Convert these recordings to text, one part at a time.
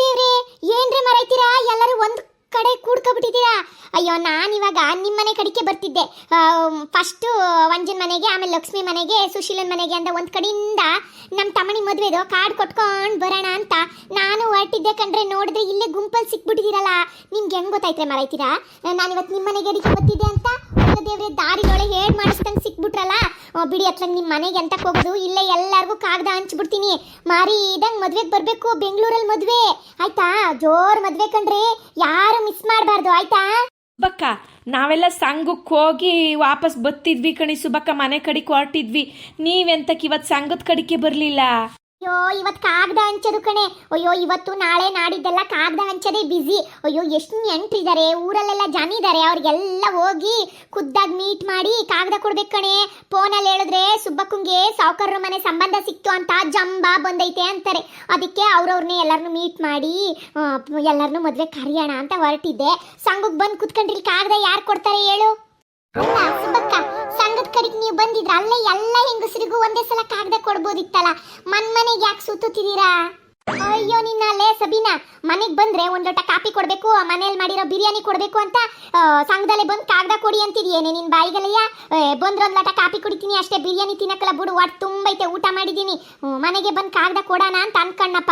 ದೇವ್ರೆ, ಏನ್ರಿ ಮರೈತೀರಾ? ಎಲ್ಲರೂ ಒಂದ್ ಕಡೆ ಕೂಡ್ಕೊಬಿಟ್ಟಿದ್ದೀರಾ? ಅಯ್ಯೋ, ನಾನು ಇವಾಗ ನಿಮ್ಮನೆ ಕಡೆಗೆ ಬರ್ತಿದ್ದೆ. ಫಸ್ಟು ವಂಜನ್ ಮನೆಗೆ, ಆಮೇಲೆ ಲಕ್ಷ್ಮಿ ಮನೆಗೆ, ಸುಶೀಲನ್ ಮನೆಗೆ ಅಂತ ಒಂದ್ ಕಡೆಯಿಂದ ನಮ್ಮ ತಮ್ಮನಿ ಮದ್ವೆದು ಕಾರ್ಡ್ ಕೊಟ್ಕೊಂಡು ಬರೋಣ ಅಂತ ನಾನು ಹೊರಟಿದ್ದೆ ಕಂಡ್ರೆ ನೋಡಿದ್ರೆ ಇಲ್ಲೇ ಗುಂಪಲ್ಲಿ ಸಿಕ್ಬಿಟ್ಟಿದ್ದೀರಲ್ಲ. ನಿಮ್ಗೆ ಹೆಂಗ್ ಗೊತ್ತಾಯ್ತ್ರೆ ಮರೈತೀರಾ? ನಾನು ಇವತ್ತು ನಿಮ್ಮ ಮನೆಗೆ ಅಡಿಗೆ ಬರ್ತಿದ್ದೆ ಅಂತ ದೇವ್ರೆ ದಾರಿದೊಳಗೆ ಹೇಳ್ ಮಾಡಿಸ್ದಂಗೆ ಸಿಕ್ಬಿಟ್ರಲ್ಲ? ಬಿಡಿ ಅತ್ಲಂಗೆ ನಿಮ್ಮ ಮನೆಗೆ ಎಂತ ಹೋಗೋದು? ಇಲ್ಲೇ ಎಲ್ಲರಿಗೂ ಕಾಗದ ಹಂಚ್ಬಿಡ್ತೀನಿ. ಮಾರಿ, ಇದಂಗ್ ಮದ್ವೆಗೆ ಬರಬೇಕು ಬೆಂಗಳೂರಲ್ಲಿ ಮದ್ವೆ. ಆಯ್ತಾ? ಜೋರ್ ಮದ್ವೆ ಕಣ್ರಿ. ಯಾರು ಮಿಸ್ ಮಾಡಬಾರ್ದು, ಆಯ್ತಾ? ಬಕ್ಕ ನಾವೆಲ್ಲ ಸಂಘಕ್ಕೆ ಹೋಗಿ ವಾಪಸ್ ಬತ್ತಿದ್ವಿ ಕಣಿ ಸುಬ್ಬಕ್ಕ, ಮನೆ ಕಡೆಗೆ ಹೊರಟಿದ್ವಿ. ನೀವೆಂತಕ್ಕೆ ಇವತ್ತು ಸಂಘದ ಕಡೆಗೆ ಬರಲಿಲ್ಲ? ಅಯ್ಯೋ ಇವತ್ತು ಕಾಗದ ಹಂಚೋದು ಕಣೆ. ಅಯ್ಯೋ, ಇವತ್ತು ನಾಳೆ ನಾಡಿದ್ದೆಲ್ಲ ಕಾಗದ ಹಂಚೋದೇ ಬಿಸಿ ಅಯ್ಯೋ, ಎಷ್ಟು ನೆಂಟ್ರಿದ್ದಾರೆ ಊರಲ್ಲೆಲ್ಲ ಜನ ಇದ್ದಾರೆ ಅವ್ರಿಗೆಲ್ಲ ಹೋಗಿ ಖುದ್ದಾಗಿ ಮೀಟ್ ಮಾಡಿ ಕಾಗದ ಕೊಡ್ಬೇಕು ಕಣೆ. ಫೋನಲ್ಲಿ ಹೇಳಿದ್ರೆ ಸುಬ್ಬಕ್ಕಂಗೆ ಸಾವುಕಾರರ ಮನೆ ಸಂಬಂಧ ಸಿಕ್ತು ಅಂತ ಜಂಬ ಬಂದೈತೆ ಅಂತಾರೆ. ಅದಕ್ಕೆ ಅವ್ರವ್ರನ್ನೇ ಎಲ್ಲರನ್ನು ಮೀಟ್ ಮಾಡಿ ಎಲ್ಲರನ್ನೂ ಮದುವೆ ಕರೆಯೋಣ ಅಂತ ಹೊರಟಿದ್ದೆ. ಸಂಘಕ್ಕೆ ಬಂದು ಕುತ್ಕೊಂಡ್ರಿ. ಕಾಗದ ಯಾರು ಕೊಡ್ತಾರೆ ಹೇಳು? ಸುಬ್ಬಕ್ಕ ಸಂಘದ ಕಡೆಗೆ ನೀವು ಬಂದಿದ್ರ ಅಲ್ಲೇ ಎಲ್ಲ ಹೆಂಗಸರಿಗೂ ಒಂದೇ ಸಲ ಕಾಗದ ಕೊಡ್ಬೋದಿತ್ತಲ್ಲ? ಮನ್ ಮನೆಗೆ ಯಾಕೆ ಸುತ್ತುತ್ತಿದ್ದೀರಾ? ಅಯ್ಯೋ ನಿನ್ನ ಅಲ್ಲೇ ಸಬೀನಾ, ಮನೆಗೆ ಬಂದ್ರೆ ಒಂದ್ ಲೋಟ ಕಾಫಿ ಕೊಡಬೇಕು, ಮನೇಲಿ ಮಾಡಿರೋ ಬಿರಿಯಾನಿ ಕೊಡಬೇಕು ಅಂತ ಸಂಘದಲ್ಲೇ ಬಂದು ಕಾಗದ ಕೊಡಿ ಅಂತಿದ್ಯೇನೆ ನಿನ್ ಬಾಯಿಗಲಯ್ಯ ಬಂದ್ರೆ ಒಂದ್ ಲೋಟ ಕಾಫಿ ಕುಡಿತೀನಿ, ಅಷ್ಟೇ ಬಿರಿಯಾನಿ ತಿನ್ನಕ್ಕಲ್ಲ ಬಿಡು ಒಟ್ಟು ತುಂಬೈತೆ ಊಟ ಮಾಡಿದೀನಿ ಮನೆಗೆ ಬಂದು ಕಾಗದ ಕೊಡೋಣ ಅಂತ ಅನ್ಕಣ್ಣಪ್ಪ.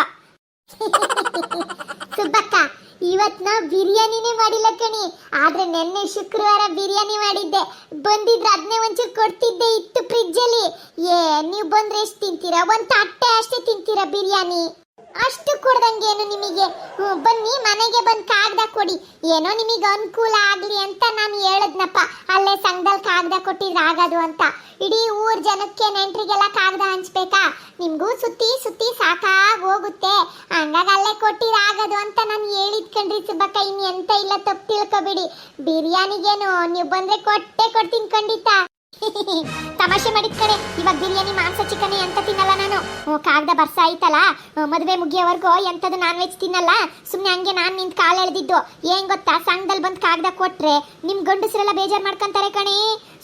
ಸುಬ್ಬಕ್ಕ ಇವತ್ ನಾ ಬಿರಿಯಾನಿನೇ ಮಾಡಿಲ್ಲ ಕಣಿ. ಆದ್ರೆ ನೆನ್ನೆ ಶುಕ್ರವಾರ ಬಿರಿಯಾನಿ ಮಾಡಿದ್ದೆ. ಬಂದಿದ್ರೆ ಅದನ್ನೇ ಒಂಚೂರು ಕೊಡ್ತಿದ್ದೆ ಇತ್ತು ಫ್ರಿಜ್ಜಲ್ಲಿ ಏ, ನೀವು ಬಂದ್ರೆ ಎಷ್ಟು ತಿಂತೀರಾ? ಒಂದು ತಟ್ಟೆ ಅಷ್ಟೇ ತಿಂತೀರಾ ಬಿರಿಯಾನಿ? ಅಷ್ಟು ಕೊಡ್ದಂಗೇನು ನಿಮಗೆ? ಬನ್ನಿ, ಮನೆಗೆ ಬಂದು ಕಾಗದ ಕೊಡಿ. ಏನೋ ನಿಮಗೆ ಅನುಕೂಲ ಆಗಲಿ ಅಂತ ನಾನು ಹೇಳದ್ನಪ್ಪ. ಅಲ್ಲೇ ಸಂಘದಲ್ಲಿ ಕಾಗದ ಕೊಟ್ಟಿದ್ರೆ ಆಗೋದು ಅಂತ. ಇಡೀ ಊರ್ ಜನಕ್ಕೆ ನೆಂಟ್ರಿಗೆಲ್ಲ ಕಾಗದ ಹಂಚ್ಬೇಕಾ? ನಿಮ್ಗೂ ಸುತ್ತಿ ಸುತ್ತಿ ಸಾಕಾಗ್ ಹೋಗುತ್ತೆ. ಹಂಗಾಗಿ ಅಲ್ಲೇ ಕೊಟ್ಟಿರಾಗದು ಅಂತ ನಾನು ಹೇಳಿದ್ ಕಣ್ರಿ ಸುಬ್ಬಕ್ಕ, ಇನ್ನು ಎಂತ ಇಲ್ಲ ತಪ್ಪು ತಿಳ್ಕೊಬಿಡಿ. ಬಿರಿಯಾನಿಗೇನು, ನೀವು ಬಂದ್ರೆ ಕೊಟ್ಟೆ ಕೊಡ್ತೀನಿ ಖಂಡಿತ. ತಮಾಷೆ ಮಾಡಿದ ಕಡೆ ಇವಾಗ ಬಿರಿಯಾನಿ, ಮಾಂಸ ಚಿಕನ್ ಎಂತ ತಿನ್ನಲ್ಲ ನಾನು. ಕಾಗದ ಬರ್ಸ ಆಯ್ತಲ್ಲ? ಮದುವೆ ಮುಗಿಯೋವರೆಗೂ ಎಂಥದ್ದು ನಾನ್ ವೆಜ್ ತಿನ್ನಲ್ಲ? ಸುಮ್ಮನೆ ಹಂಗೆ ನಾನು ನಿಂತ್ ಕಾಲು ಎಳೆದಿದ್ದು ಏನ್ ಗೊತ್ತಾ? ಸಂಘದಲ್ಲಿ ಬಂದು ಕಾಗದ ಕೊಟ್ರೆ ನಿಮ್ ಗಂಡಸರೆಲ್ಲ ಬೇಜಾರ್ ಮಾಡ್ಕೊಂತಾರೆ ಕಣಿ.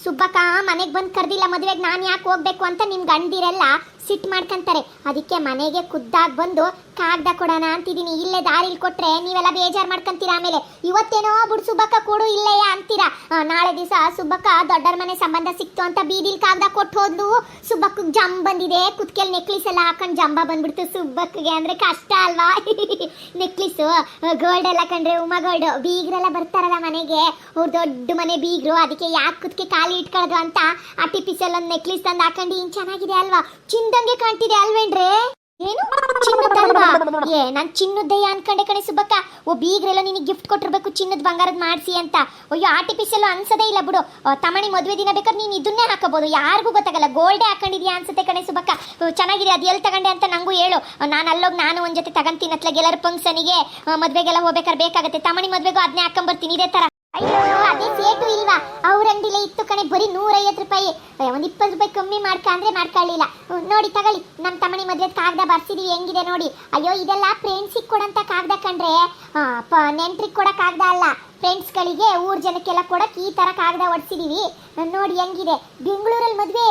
ಸುಬ್ಬಕ್ಕ, ಮನೆಗೆ ಬಂದು ಕರೆದಿಲ್ಲ, ಮದುವೆಗೆ ನಾನು ಯಾಕೆ ಹೋಗ್ಬೇಕು ಅಂತ ನಿಮ್ಮ ಗಂಡಿರೆಲ್ಲ ಸಿಟ್ ಮಾಡ್ಕೊಂತಾರೆ. ಅದಕ್ಕೆ ಮನೆಗೆ ಖುದ್ದಾಗಿ ಬಂದು ಕಾಗದ ಕೊಡೋಣ ಅಂತಿದ್ದೀನಿ ಇಲ್ಲೇ ದಾರಿಲಿ ಕೊಟ್ಟರೆ ನೀವೆಲ್ಲ ಬೇಜಾರ್ ಮಾಡ್ಕೊಂತೀರ ಆಮೇಲೆ? ಇವತ್ತೇನೋ ಬಿಡು ಸುಬ್ಬಕ್ಕ ಕೊಡು, ಇಲ್ಲೇಯ ಅಂತೀರಾ? ನಾಳೆ ದಿವಸ ಸುಬ್ಬಕ್ಕ ದೊಡ್ಡರ ಮನೆ ಸಂಬಂಧ ಸಿಕ್ತು ಅಂತ ಬೀದಿಲಿ ಕಾಗ್ದ ಕೊಟ್ಟು ಹೋದ್ಲು. ಸುಬ್ಬಕ್ಕ ಜಂಬ್ ಬಂದಿದೆ. ಕುತ್ಕೆಲ್ ನೆಕ್ಲಿಸ್ ಎಲ್ಲ ಹಾಕೊಂಡು ಜಂಬ ಬಂದ್ಬಿಡ್ತು ಸುಬ್ಬಕ್ಕಗೆ. ಅಂದ್ರೆ ಕಷ್ಟ ಅಲ್ವಾ? ನೆಕ್ಲಿಸ್ ಗೋಲ್ಡ್ ಎಲ್ಲ ಕಂಡ್ರೆ ಉಮಾ ಗೋಲ್ಡ್ ಬೀಗ್ರೆಲ್ಲ ಬರ್ತಾರಲ್ಲ ಮನೆಗೆ. ಅವ್ರು ದೊಡ್ಡ ಮನೆ ಬೀಗ್ರು. ಅದಕ್ಕೆ ಯಾಕೆ ಕುತ್ಕೆ ಖಾಲಿ ಇಟ್ಕೊಳ್ಳೋದು ಅಂತ ಆರ್ಟಿಫಿಷಿಯಲ್ ಒಂದು ನೆಕ್ಲೆಸ್ ತಂದು ಹಾಕೊಂಡು ಹಿಂಗ್ ಚೆನ್ನಾಗಿದೆ ಅಲ್ವಾ? ಚಿಂದಂಗೆ ಕಾಣ್ತಿದೆ ಅಲ್ವೇನ್ರೇ? ಏನು? ಚಿನ್ನದಲ್ವಾ? ಏ, ನಾನು ಚಿನ್ನದಯ್ಯ ಅನ್ಕೊಂಡೆ ಕಣೆ ಸುಬ್ಬಕ್ಕ. ಓ, ಬೀಗ್ರೆಲ್ಲ ನಿನಗೆ ಗಿಫ್ಟ್ ಕೊಟ್ಟಿರ್ಬೇಕು, ಚಿನ್ನದ ಬಂಗಾರದ ಮಾಡಿಸಿ ಅಂತ. ಅಯ್ಯೋ ಆರ್ಟಿಫಿಷಿಯಲ್ ಅನ್ಸದೇ ಇಲ್ಲ ಬಿಡು. ತಮಣಿ ಮದುವೆ ದಿನ ಬೇಕಾದ್ರೆ ನೀನು ಇದನ್ನೇ ಹಾಕಬಹುದು ಯಾರಿಗೂ ಗೊತ್ತಾಗಲ್ಲ. ಗೋಲ್ಡೇ ಹಾಕೊಂಡಿದ್ಯಾ ಅನ್ಸುತ್ತೆ ಕಣೆ ಸುಬ್ಬಕ್ಕ. ಚೆನ್ನಾಗಿದೆ, ಅದು ಎಲ್ಲಿ ತಗೊಂಡೆ ಅಂತ ನಂಗೂ ಹೇಳು. ನಾನು ಅಲ್ಲೋಗಿ ನಾನು ಒಂದ್ ಜೊತೆ ತಗೊಂತೀನಿ ಅತ್ಲಾಗ ಎಲ್ಲರ ಫಂಕ್ಷನಿಗೆ ಮದುವೆಗೆಲ್ಲ ಹೋಗ್ಬೇಕಾದ್ರೆ ಬೇಕಾಗುತ್ತೆ. ತಮಣಿ ಮದ್ವೆಗೂ ಅದನ್ನೇ ಹಾಕೊಂಬರ್ತೀನಿ, ಇದೇ ತರ. ಅಯ್ಯೋ, ಅದೇ ಸೇಟು ಅವ್ರ ಇತ್ತು ಕಣೆ, ಬರೀ ನೂರೈವತ್ತು ರೂಪಾಯಿ. ಒಂದು ಇಪ್ಪತ್ತು ರೂಪಾಯಿ ಕಮ್ಮಿ ಮಾಡ್ಕ ಅಂದ್ರೆ ಮಾಡ್ಕೊಳ್ಳಿಲ್ಲ ನೋಡಿ, ತಗೊಳ್ಳಿ. ನಮ್ಮ ತಮ್ಮನಿ ಮದ್ವೆ ಕಾಗದ ಬರ್ಸಿದೀವಿ ಹೆಂಗಿದೆ ನೋಡಿ. ಅಯ್ಯೋ, ಇದೆಲ್ಲ ಫ್ರೆಂಡ್ಸಿಗೆ ಕೊಡಂತ ಕಾಗದ ಕಂಡ್ರೆ ನೆಂಟ್ರಿಗೆ ಕೊಡೋ ಕಾಗದ ಅಲ್ಲ. ಫ್ರೆಂಡ್ಸ್ಗಳಿಗೆ ಊರ್ ಜನಕ್ಕೆಲ್ಲ ಕೊಡಕ್ ಈ ತರ ಕಾಗದ ಹೊಡ್ಸಿದೀವಿ ನೋಡಿ, ಹೆಂಗಿದೆ. ಬೆಂಗಳೂರಲ್ಲಿ ಮದುವೆ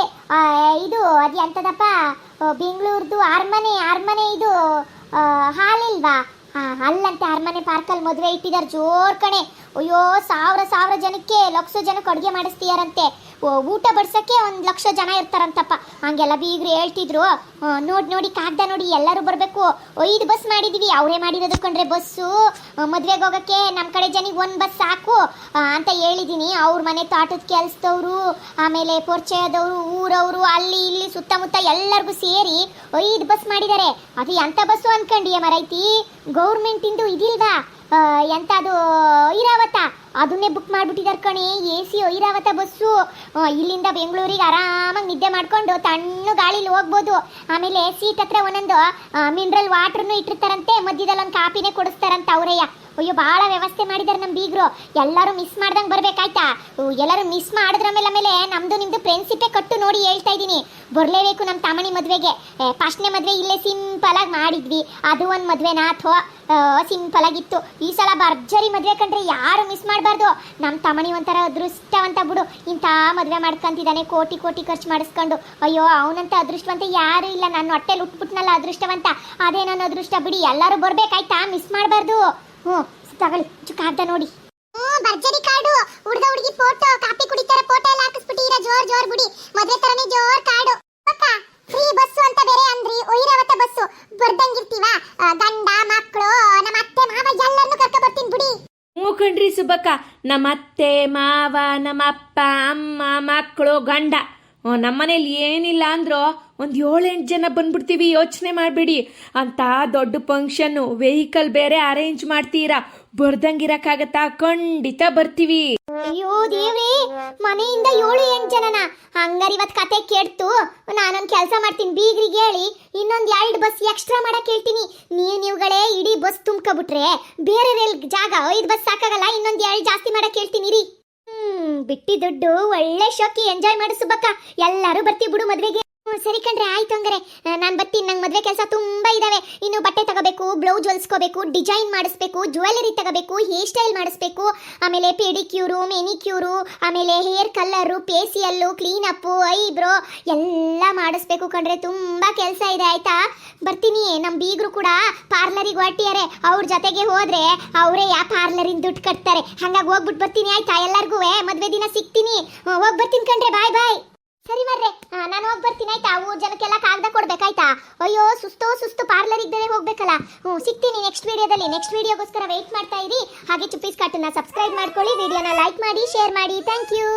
ಇದು, ಅದು ಎಂತದಪ್ಪ? ಬೆಂಗಳೂರ್ದು ಅರಮನೆ ಅರಮನೆ ಇದು ಹಾಲಿಲ್ವಾ ಅಲ್ಲಂತೆ ಅರಮನೆ ಪಾರ್ಕಲ್ಲಿ ಮದುವೆ ಇಟ್ಟಿದ್ದಾರೆ ಜೋರ್ ಕಣೆ. ಅಯ್ಯೋ, ಸಾವಿರ ಸಾವಿರ ಜನಕ್ಕೆ, ಲಕ್ಷ ಜನಕ್ಕೆ ಅಡುಗೆ ಮಾಡಿಸ್ತೀಯಾರಂತೆ. ಊಟ ಬಡ್ಸೋಕ್ಕೆ ಒಂದು ಲಕ್ಷ ಜನ ಇರ್ತಾರಂತಪ್ಪ. ಹಂಗೆಲ್ಲ ಬೀಗರು ಹೇಳ್ತಿದ್ರು. ನೋಡಿ ನೋಡ್, ಕಾಗ್ದ ನೋಡಿ, ಎಲ್ಲರೂ ಬರಬೇಕು. ಐದು ಬಸ್ ಮಾಡಿದೀವಿ, ಅವರೇ ಮಾಡಿರೋದು ಕಂಡ್ರೆ ಬಸ್ಸು. ಮದುವೆಗೆ ಹೋಗಕ್ಕೆ ನಮ್ಮ ಕಡೆ ಜನಿಗೆ ಒಂದು ಬಸ್ ಸಾಕು. ಅಂತ ಹೇಳಿದ್ದೀನಿ ಅವ್ರ ಮನೆ ತೋಟದ ಕೆಲ್ಸದವ್ರು, ಆಮೇಲೆ ಪರಿಚಯದವರು, ಊರವರು, ಅಲ್ಲಿ ಇಲ್ಲಿ ಸುತ್ತಮುತ್ತ ಎಲ್ಲರಿಗೂ ಸೇರಿ ಐದು ಬಸ್ ಮಾಡಿದ್ದಾರೆ ಅದು ಎಂಥ ಬಸ್ಸು ಅನ್ಕೊಂಡಿಯ ಮರೈತಿ ಗೌರ್ಮೆಂಟಿಂದು ಇದಿಲ್ವಾ? ಆ, ಎಂತದು ಐರಾವತ ಅದನ್ನೇ ಬುಕ್ ಮಾಡ್ಬಿಟ್ಟಿದ್ದಾರೆ ಕಣಿ ಎ ಸಿ ಐರಾವತ ಬಸ್ಸು. ಇಲ್ಲಿಂದ ಬೆಂಗಳೂರಿಗೆ ಆರಾಮಾಗಿ ನಿದ್ದೆ ಮಾಡ್ಕೊಂಡು ತಣ್ಣು ಗಾಳಿಲಿ ಹೋಗ್ಬೋದು. ಆಮೇಲೆ ಸೀಟ್ ಹತ್ರ ಒಂದೊಂದು ಮಿನರಲ್ ವಾಟರ್ನು ಇಟ್ಟಿರ್ತಾರಂತೆ ಮಧ್ಯದಲ್ಲಿ ಒಂದು ಕಾಪಿನೇ ಕೊಡಿಸ್ತಾರಂತೆ ಅವರಯ್ಯ. ಅಯ್ಯೋ ಭಾಳ ವ್ಯವಸ್ಥೆ ಮಾಡಿದ್ದಾರೆ ನಮ್ಮ ಬೀಗರು. ಎಲ್ಲರೂ ಮಿಸ್ ಮಾಡ್ದಂಗೆ ಬರ್ಬೇಕಾಯ್ತಾ? ಎಲ್ಲರೂ ಮಿಸ್ ಮಾಡಿದ್ರ ಮೇಲೆ, ಆಮೇಲೆ ನಮ್ಮದು ನಿಮ್ಮದು ಫ್ರೆಂಡ್ಶಿಪ್ಪೇ ಕಟ್ಟು ನೋಡಿ ಹೇಳ್ತಾ ಇದ್ದೀನಿ. ಬರಲೇಬೇಕು ನಮ್ಮ ತಾಮಣಿ ಮದುವೆಗೆ. ಫಸ್ಟ್ನೇ ಮದುವೆ ಇಲ್ಲೇ ಸಿಂಪಲ್ ಆಗಿ ಮಾಡಿದ್ವಿ. ಅದು ಒಂದು ಮದುವೆನಾ? ಅಥವಾ ಸಿಂಪಲ್ ಆಗಿತ್ತು ಈ ಸಲ ಭರ್ಜರಿ ಮದುವೆ ಕಂಡ್ರೆ ಯಾರು ಮಿಸ್ ಮಾಡಬಾರ್ದು? ನಮ್ಮ ತಮಣಿ ಒಂಥರ ಅದೃಷ್ಟವಂತ ಬಿಡು. ಇಂಥ ಮದುವೆ ಮಾಡ್ಕೊಂತಿದ್ದಾನೆ, ಕೋಟಿ ಕೋಟಿ ಖರ್ಚು ಮಾಡಿಸ್ಕೊಂಡು. ಅಯ್ಯೋ, ಅವನಂತ ಅದೃಷ್ಟವಂತ ಯಾರು ಇಲ್ಲ. ನಾನು ಹೊಟ್ಟೆಲಿ ಉಟ್ಬಿಟ್ನಲ್ಲ ಅದೃಷ್ಟವಂತ. ಅದೇ ನನ್ನ ಅದೃಷ್ಟ ಬಿಡಿ. ಎಲ್ಲರೂ ಬರ್ಬೇಕಾಯ್ತಾ? ಮಿಸ್ ಮಾಡಬಾರ್ದು. ಹ್ಞೂ ತಗೊಳ್ಳಿ ಕಾಗ್ದ ನೋಡಿ. ಭರ್ಜರಿ ಕಾರ್ಡು. ಹುಡ್ದ ಹುಡುಗಿ ಫೋಟೋ ಕಾಪಿ ಕುಡಿತಾರ ಫೋಟೋ ಎಲ್ಲ ಹಾಕಿಸ್ಬಿಟ್ಟಿರ ಜೋರ್ ಜೋರ್ ಬಿಡಿ. ಮದ್ವೆ ತರನೇ ಜೋರ್ ಕಾರ್ಡು ಅಕ್ಕ ಫ್ರೀ ಬಸ್ಸು ಅಂತ ಬೇರೆ ಅಂದ್ರಿ. ಐರಾವತ ಬಸ್ಸು. ಬರ್ದಂಗಿರ್ತೀವ? ಗಂಡ ಮಕ್ಕಳು ನಮ್ಮ ಅತ್ತೆ ಮಾವ ಎಲ್ಲರನ್ನೂ ಕರ್ಕ ಬರ್ತೀನಿ ಬಿಡಿ. ಹ್ಞೂ ಕಣ್ರಿ ಸುಬ್ಬಕ್ಕ. ನಮ್ಮ ಅತ್ತೆ ಮಾವ ನಮ್ಮ ಅಪ್ಪ ಅಮ್ಮ ಮಕ್ಕಳು ಗಂಡ. ಹ್ಞೂ, ನಮ್ಮನೇಲಿ ಏನಿಲ್ಲ ಅಂದ್ರೂ ಒಂದು ಏಳೆಂಟು ಜನ ಬಂದ್ಬಿಡ್ತೀವಿ, ಯೋಚನೆ ಮಾಡಬೇಡಿ. ಅಂತ ದೊಡ್ಡ ಫಂಕ್ಷನ್ನು, ವೆಹಿಕಲ್ ಬೇರೆ ಅರೇಂಜ್ ಮಾಡ್ತೀರಾ? ಬರ್ದಂಗಿರಕ್ಕಾಗತ್ತಾ ಖಂಡಿತ ಬರ್ತೀವಿ. ಅಯ್ಯೋ ದೇವ್ರಿ, ಮನೆಯಿಂದ ಏಳು ಎಂಟು ಜನನ. ಹಂಗಾರೆ ಇವತ್ತು ಕತೆ ಕೇಳ್ತು. ನಾನೊಂದು ಕೆಲಸ ಮಾಡ್ತೀನಿ, ಬೀಗ್ರಿಗೆ ಹೇಳಿ. ಇನ್ನೊಂದು ಎರಡು ಬಸ್ ಎಕ್ಸ್ಟ್ರಾ ಮಾಡಕ್ ಹೇಳ್ತೀನಿ. ನೀವು ನೀವುಗಳೇ ಇಡೀ ಬಸ್ ತುಂಬ್ಕೊಬಿಟ್ರೆ ಬೇರೆ ಜಾಗ ಐದು ಬಸ್ ಸಾಕಾಗಲ್ಲ, ಇನ್ನೊಂದು ಎರಡು ಜಾಸ್ತಿ ಮಾಡಕ್ ಹೇಳ್ತೀನಿ ರೀ ಬಿಟ್ಟಿ ದುಡ್ಡು ಒಳ್ಳೆ ಶೋಕಿ ಎಂಜಾಯ್ ಮಾಡಿಸು ಬಕ್ಕ ಎಲ್ಲರೂ ಬರ್ತೀವಿ ಬಿಡು ಮದ್ವೆಗೆ. ಸರಿ ಕಣ್ರೆ, ಆಯ್ತು ಹಂಗಾರೆ. ನಾನು ಬರ್ತೀನಿ. ನಂಗೆ ಮದುವೆ ಕೆಲಸ ತುಂಬಾ ಇದಾವೆ. ಇನ್ನು ಬಟ್ಟೆ ತಗೋಬೇಕು ಬ್ಲೌಸ್ ಹೊಲ್ಸ್ಕೋಬೇಕು ಡಿಸೈನ್ ಮಾಡಿಸ್ಬೇಕು ಜ್ಯುವೆಲರಿ ತಗೋಬೇಕು ಹೇರ್ ಸ್ಟೈಲ್ ಮಾಡಿಸ್ಬೇಕು. ಆಮೇಲೆ ಪೆಡಿಕ್ಯೂರು ಮೆನಿಕ್ಯೂರು ಆಮೇಲೆ hair colour facial cleanup eyebrow ಎಲ್ಲ ಮಾಡಿಸ್ಬೇಕು ಕಣ್ರೆ. ತುಂಬಾ ಕೆಲಸ ಇದೆ, ಆಯ್ತಾ? ಬರ್ತೀನಿ. ನಮ್ಮ ಬೀಗರು ಕೂಡ ಪಾರ್ಲರಿಗೆ ಹೊಟ್ಟಿಯಾರೆ ಅವ್ರ ಜೊತೆಗೆ ಹೋದ್ರೆ ಅವರೇ ಯಾ ಪಾರ್ಲರಿಂದ ದುಡ್ಡು ಕಟ್ತಾರೆ. ಹಂಗಾಗಿ ಹೋಗ್ಬಿಟ್ಟು ಬರ್ತೀನಿ, ಆಯ್ತಾ? ಎಲ್ಲರಿಗೂ ಮದುವೆ ದಿನ ಸಿಗ್ತೀನಿ. ಹೋಗಿ ಬರ್ತೀನಿ ಕಣ್ರೆ. ಬಾಯ್ ಬಾಯ್. ಸರಿ ಬರ್ರೆ. ನಾನು ಹೋಗಿ ಬರ್ತೀನಿ, ಆಯ್ತಾ? ಊರ್ ಜನಕ್ಕೆಲ್ಲ ಕಾಗದ ಕೊಡ್ಬೇಕಾಯ್ತಾ? ಅಯ್ಯೋ, ಸುಸ್ತು ಸುಸ್ತು ಪಾರ್ಲರ್ ಇದ್ದರೆ ಹೋಗ್ಬೇಕಲ್ಲ. ಹ್ಞೂ, ಸಿಗ್ತೀನಿ ನೆಕ್ಸ್ಟ್ ವಿಡಿಯೋದಲ್ಲಿ ನೆಕ್ಸ್ಟ್ ವಿಡಿಯೋಗೋಸ್ಕರ ವೆಯ್ಟ್ ಮಾಡ್ತಾ ಇರಿ. ಹಾಗೆ ಚುಪ್ಪೀಸ್ ಕಟ್ಟನ್ನ ಸಬ್ಸ್ಕ್ರೈಬ್ ಮಾಡ್ಕೊಳ್ಳಿ ವಿಡಿಯೋನ ಲೈಕ್ ಮಾಡಿ ಶೇರ್ ಮಾಡಿ. Thank you